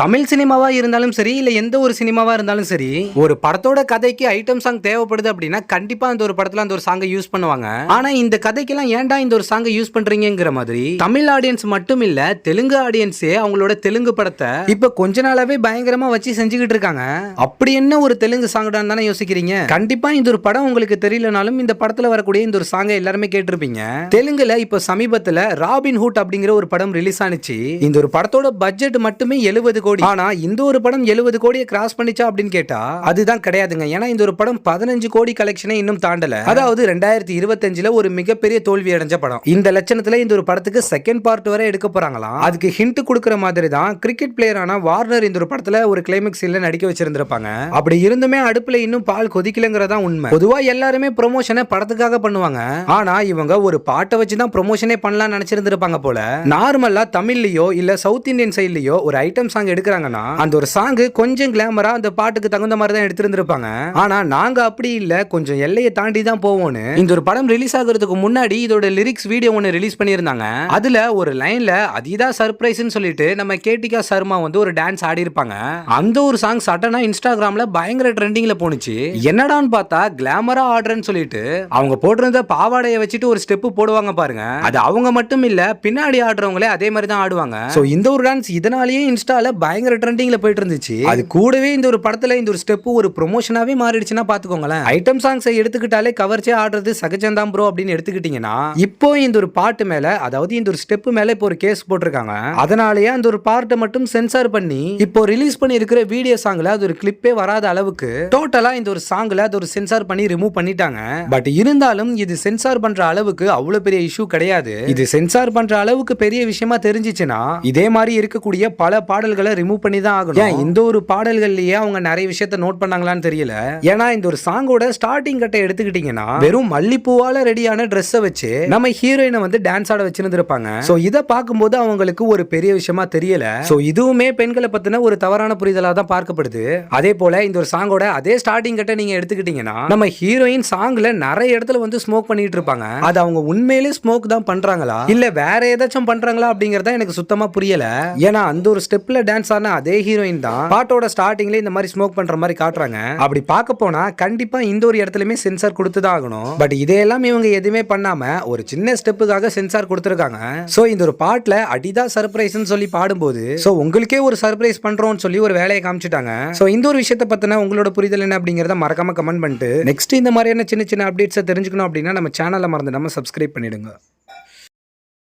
தமிழ் சினிமாவா இருந்தாலும் சரி இல்ல எந்த ஒரு சினிமாவா இருந்தாலும் சரி ஒரு படத்தோட கதைக்கு ஐட்டம் சாங் தேவைப்படுது அப்படின்னா கண்டிப்பா அந்த ஒரு படத்துல அந்த ஒரு சாங்கை யூஸ் பண்ணுவாங்க. ஆனா இந்த கதைக்கெல்லாம் ஏன்டா இந்த ஒரு சாங்கை யூஸ் பண்ணுறீங்கிற மாதிரி தமிழ் ஆடியன்ஸ் மட்டும் இல்ல தெலுங்கு ஆடியன்ஸே அவங்களோட தெலுங்கு படத்தை இப்ப கொஞ்ச நாளாவே பயங்கரமா வச்சு செஞ்சுக்கிட்டு இருக்காங்க. அப்படி என்ன ஒரு தெலுங்கு சாங்டான்னு தானே யோசிக்கிறீங்க? கண்டிப்பா இந்த ஒரு படம் உங்களுக்கு தெரியலனாலும் இந்த படத்துல வரக்கூடிய இந்த ஒரு சாங்கை எல்லாருமே கேட்டிருப்பீங்க. தெலுங்குல இப்ப சமீபத்துல ராபின் ஹூட் அப்படிங்கிற ஒரு படம் ரிலீஸ் ஆனிச்சு. இந்த ஒரு படத்தோட பட்ஜெட் மட்டுமே எழுபது கோடி ஆனா இந்த ஒரு படம் எழுபது கோடியை கிராஸ் பண்ணிச்சா அப்படின்னு கேட்டா அதுதான் கிடையாதுங்க. ஏன்னா இந்த ஒரு படம் பதினஞ்சு கோடி கலெக்ஷனை இன்னும் தாண்டல. அதாவது ரெண்டாயிரத்தி இருபத்தஞ்சுல ஒரு மிகப்பெரிய தோல்வி அடைஞ்ச படம். இந்த லட்சணத்துல இந்த ஒரு படத்துக்கு செகண்ட் பார்ட் வரை எடுக்க போறாங்களாம். அதுக்கு ஹிண்ட் கொடுக்குற மாதிரி தான் கிரிக்கெட் பிளேயரான வார்னர் இந்த ஒரு படத்துல ஒரு கிளைமேக்ஸ் இல்ல நடிக்க வச்சிருந்திருப்பாங்க. அப்படி இருந்துமே அடுப்புல இன்னும் பால் கொதிக்கலங்கிறதா உண்மை. பொதுவா எல்லாருமே ப்ரொமோஷனை படத்துக்காக பண்ணுவாங்க. ஆனா இவங்க ஒரு பாட்டை வச்சு தான் ப்ரொமோஷனே பண்ணலாம்னு நினைச்சிருந்திருப்பாங்க போல. நார்மலா தமிழ்லயோ இல்ல சவுத் இந்தியன் சைட்லயோ ஒரு ஐட்டம் சாங் எடுக்கிறாங்கன்னா அந்த ஒரு சாங் கொஞ்சம் கிளாமரா அந்த பாட்டுக்கு தகுந்த மாதிரி தான் எடுத்திருந்திருப்பாங்க. ஆனா நாங்க அப்படி இல்ல. கொஞ்சம் எல்லையை தாண்டி தான் போவோம்னு. இந்த ஒரு படம் ரிலீஸ் ஆகுறதுக்கு முன்னாடி இதோட லிரிக்ஸ் வீடியோ ஒன்று ரிலீஸ் பண்ணியிருந்தாங்க. அதுல ஒரு லைன்ல அதிதா சர்ப்ரைஸ்னு சொல்லிட்டு நம்ம கேட்டிகா சர்மா வந்து ஒரு டான்ஸ் ஆடி இருப்பாங்க அந்த ஒரு சாங் சட்டனா இன்ஸ்டாகிராம்ல பயங்கர ட்ரெண்டிங்ல போனுச்சு என்னடான்னு பார்த்தா கிளாமரா ஆடுறேன்னு சொல்லிட்டு அவங்க போட்டிருந்த பாவாடையை வச்சுட்டு ஒரு ஸ்டெப் போடுவாங்க பாருங்க. அது அவங்க மட்டும் இல்ல பின்னாடி ஆடுறவங்களே அதே மாதிரி தான் ஆடுவாங்க. சோ இந்த ஒரு டான்ஸ் இதனாலேயே இன்ஸ்டால பயங்கர ட்ரெண்டிங்ல போயிட்டு இருந்துச்சு அது கூடவே இந்த ஒரு படத்துல இந்த ஒரு ஸ்டெப் ஒரு ப்ரொமோஷனாவே மாறிடுச்சுன்னா பாத்துக்கோங்களேன். ஐட்டம் சாங்ஸை எடுத்துக்கிட்டாலே கவர்ச்சியா ஆடுறது சகஜம்தான் ப்ரோ அப்படின்னு எடுத்துக்கிட்டீங்கன்னா இப்போ இந்த ஒரு பாட்டு மேல அதாவது இந்த ஒரு ஸ்டெப் மேல இப்போ ஒரு கேஸ் போட்டிருக்காங்க. அதனாலேயே அந்த ஒரு பார்ட்டை மட்டும் சென்சார் பண்ணி இப்போ ரிலீஸ் பண்ணி இருக்கிற வீடியோ சாங்ல அது ஒரு கிளிப்பே வராத அளவுக்கு டோட்டலா இந்த ஒரு சாங்ல அது ஒரு சென்சார் பண்ணி ரிமூவ் பண்ணிட்டாங்க. பட் இருந்தாலும் இது சென்சார் பண்ற அளவுக்கு அவ்வளவு பெரிய இஷ்யூ கிடையாது. இது சென்சார் பண்ற அளவுக்கு பெரிய விஷயமா தெரிஞ்சிச்சுன்னா இதே மாதிரி இருக்கக்கூடிய பல பாடல்களை ரிமூவ் பண்ணி தான் ஆகணும். ஏன் இந்த ஒரு பாடல்கள்லயே அவங்க நிறைய விஷயத்த நோட் பண்ணாங்களான்னு தெரியல. ஏன்னா இந்த ஒரு சாங்கோட ஸ்டார்டிங் கட்டை எடுத்துக்கிட்டீங்கன்னா வெறும் மல்லிப்பூவால ரெடியான ட்ரெஸ்ஸை வச்சு நம்ம ஹீரோயினை வந்து டான்ஸ் ஆட வச்சிருந்திருப்பாங்க. சோ இதை பார்க்கும்போது அவங்களுக்கு ஒரு பெரிய விஷயமா தெரியல. சோ இதுவுமே பெண்களை பத்தின ஒரு தவறான புரிதலா தான் பார்க்கப்படுது. அதே போல இந்த ஒரு சாங்கோட அதே ஸ்டார்டிங் கட்டை நீங்க எடுத்துக்கிட்டீங்கன்னா நம்ம ஹீரோயின் சாங்ல நிறைய இடத்துல வந்து ஸ்மோக் பண்ணிட்டு இருப்பாங்க. அது அவங்க உண்மையிலே ஸ்மோக் தான் பண்றாங்களா? இல்ல வேற ஏதாச்சும் பண்றாங்களா அப்படிங்கறத எனக்கு சுத்தமா புரியல. ஏன்னா அந்த ஒரு ஸ்டெப்ல டான்ஸ் ஆன அதே ஹீரோயின் தான் பாட்டோட ஸ்டார்டிங்ல இந்த மாதிரி ஸ்மோக் பண்ற மாதிரி காட்டுறாங்க. அப்படி பார்க்க போனா கண்டிப்பா இந்த ஒரு இடத்துலயுமே சென்சார் கொடுத்து தான் ஆகணும். பட் இதையெல்லாம் இவங்க எதுவுமே பண்ணாம ஒரு சின்ன ஸ்டெப்புக்காக சென்சார் கொடுத்துருக்காங்க. சோ இந்த ஒரு பாட்டுல அடிதா சர்ப்ரைஸ்னு சொல்லி பாடும்போது சோ உங்களுக்கே ஒரு சர்ப்ரைஸ் பண்றோம்னு சொல்லி ஒரு வேலையை காமிச்சிட்டாங்க. சோ இந்த ஒரு விஷயத்தை பத்தின உங்களோட புரிதல் என்ன அப்படிங்கறத மறக்காம கமெண்ட் பண்ணிட்டு நெக்ஸ்ட் இந்த மாதிரியான சின்ன சின்ன அப்டேட்ஸை தெரிஞ்சுக்கணும் அப்படின்னா நம்ம சேனலை மறந்து நம்ம சப்ஸ்கிரைப் பண்ணிடுங்க.